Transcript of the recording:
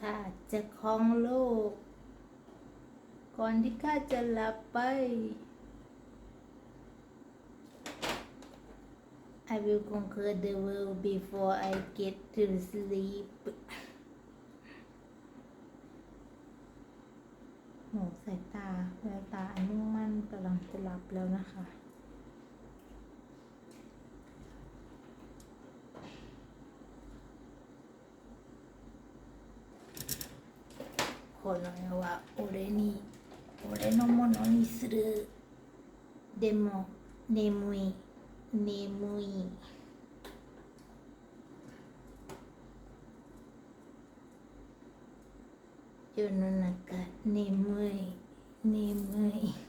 ข้าจะครองโลก ก่อนที่ข้าจะหลับไป I will conquer the world before I get to sleep โหสายตาแววตาอันมุ่งมั่นกำลังจะหลับแล้วนะคะ この世は俺に俺のものにする。でも眠い。眠い。世の中眠い。眠い。